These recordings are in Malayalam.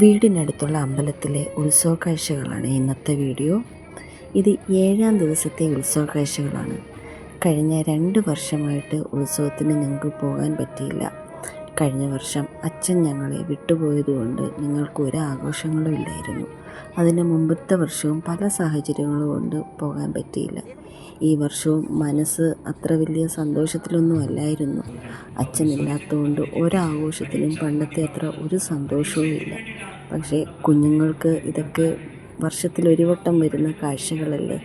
വീടിനടുത്തുള്ള അമ്പലത്തിലെ ഉത്സവ കാഴ്ചകളാണ് ഇന്നത്തെ വീഡിയോ. ഇത് ഏഴാം ദിവസത്തെ ഉത്സവ കാഴ്ചകളാണ് കഴിഞ്ഞ രണ്ട് വർഷമായിട്ട് ഉത്സവത്തിന് ഞങ്ങൾക്ക് പോകാൻ പറ്റിയില്ല. കഴിഞ്ഞ വർഷം അച്ഛൻ ഞങ്ങളെ വിട്ടുപോയതുകൊണ്ട് നിങ്ങൾക്ക് ഒരു ആഘോഷങ്ങളും ഇല്ലായിരുന്നു. അതിന് മുമ്പത്തെ വർഷവും പല സാഹചര്യങ്ങളും കൊണ്ട് പോകാൻ പറ്റിയില്ല. ഈ വർഷവും മനസ്സ് അത്ര വലിയ സന്തോഷത്തിലൊന്നും അല്ലായിരുന്നു. അച്ഛനില്ലാത്തതുകൊണ്ട് ഒരാഘോഷത്തിനും പണ്ടത്തെ അത്ര ഒരു സന്തോഷവും ഇല്ല. പക്ഷേ കുഞ്ഞുങ്ങൾക്ക് ഇതൊക്കെ വർഷത്തിലൊരു വട്ടം വരുന്ന കാഴ്ചകളല്ലേ?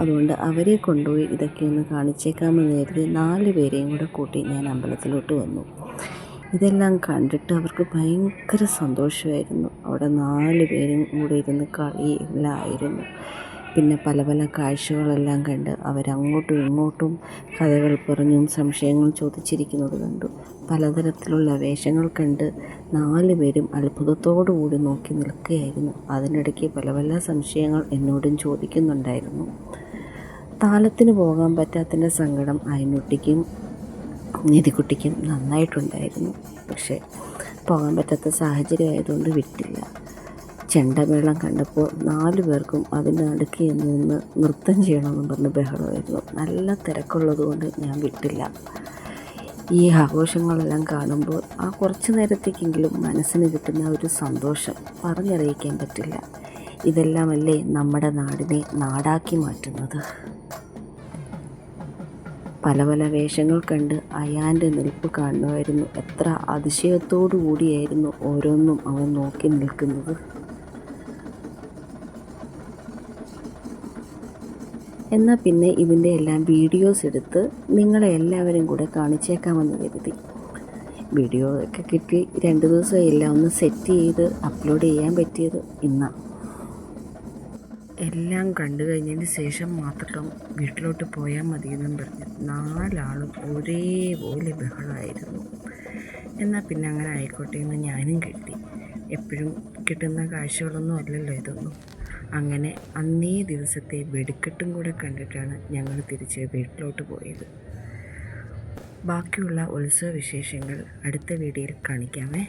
അതുകൊണ്ട് അവരെ കൊണ്ടുപോയി ഇതൊക്കെ ഒന്ന് കാണിച്ചേക്കാമെന്ന് കരുതി നാല് പേരെയും കൂടെ കൂട്ടി ഞാൻ അമ്പലത്തിലോട്ട് വന്നു. ഇതെല്ലാം കണ്ടിട്ട് അവർക്ക് ഭയങ്കര സന്തോഷമായിരുന്നു. അവിടെ നാല് പേരും കൂടെ ഇരുന്ന് കളി എല്ലാം ആയിരുന്നു. പിന്നെ പല പല കാഴ്ചകളെല്ലാം കണ്ട് അവരങ്ങോട്ടും ഇങ്ങോട്ടും കഥകൾ പറഞ്ഞും സംശയങ്ങൾ ചോദിച്ചിരിക്കുന്നത് കണ്ടു. പലതരത്തിലുള്ള വേഷങ്ങൾ കണ്ട് നാല് പേരും അത്ഭുതത്തോടു കൂടി നോക്കി നിൽക്കുകയായിരുന്നു. അതിനിടയ്ക്ക് പല പല സംശയങ്ങൾ എന്നോടും ചോദിക്കുന്നുണ്ടായിരുന്നു. താലത്തിന് പോകാൻ പറ്റാത്തതിന്റെ സങ്കടം അയനുട്ടിക്കും നിധിക്കുട്ടിക്കും നന്നായിട്ടുണ്ടായിരുന്നു. പക്ഷേ പോകാൻ പറ്റാത്ത സാഹചര്യം ആയതുകൊണ്ട് വിട്ടില്ല. ചെണ്ടമേളം കണ്ടപ്പോൾ നാല് പേർക്കും അതിന്റെ അടുക്കി നിന്ന് നൃത്തം ചെയ്യണമെന്ന് പറഞ്ഞ് ബഹളമായിരുന്നു. നല്ല തിരക്കുള്ളതുകൊണ്ട് ഞാൻ വിട്ടില്ല. ഈ ആഘോഷങ്ങളെല്ലാം കാണുമ്പോൾ ആ കുറച്ച് നേരത്തേക്കെങ്കിലും മനസ്സിന് കിട്ടുന്ന ഒരു സന്തോഷം പറഞ്ഞറിയിക്കാൻ പറ്റില്ല. ഇതെല്ലാമല്ലേ നമ്മുടെ നാടിനെ നാടാക്കി മാറ്റുന്നത്? പല പല വേഷങ്ങൾ കണ്ട് അയാന്റെ നിൽപ്പ് കാണുമായിരുന്നു. എത്ര അതിശയത്തോടു കൂടിയായിരുന്നു ഓരോന്നും അവൻ നോക്കി നിൽക്കുന്നത്. എന്നാൽ പിന്നെ ഇതിന്റെ എല്ലാം വീഡിയോസ് എടുത്ത് നിങ്ങളെ എല്ലാവരും കൂടെ കാണിച്ചേക്കാമെന്ന് കരുതി. വീഡിയോ ഒക്കെ കിട്ടി രണ്ട് ദിവസം എല്ലാം ഒന്ന് സെറ്റ് ചെയ്ത് അപ്ലോഡ് ചെയ്യാൻ പറ്റിയത് ഇന്നാണ് എല്ലാം കണ്ടു കഴിഞ്ഞതിന് ശേഷം മാത്രം വീട്ടിലോട്ട് പോയാൽ മതിയെന്നും പറഞ്ഞ്. നാലാളും ഒരേപോലെ ബഹളമായിരുന്നു എന്നാൽ പിന്നെ അങ്ങനെ ആയിക്കോട്ടെ എന്ന് ഞാനും കരുതി. എപ്പോഴും കിട്ടുന്ന കാഴ്ചകളൊന്നും അല്ലല്ലോ ഇതൊന്നും. അങ്ങനെ അന്നേ ദിവസത്തെ വെടിക്കെട്ടും കൂടെ കണ്ടിട്ടാണ് ഞങ്ങൾ തിരിച്ച് വീട്ടിലോട്ട് പോയത്. ബാക്കിയുള്ള ഉത്സവ വിശേഷങ്ങൾ അടുത്ത വീഡിയോയിൽ കാണിക്കാമേ.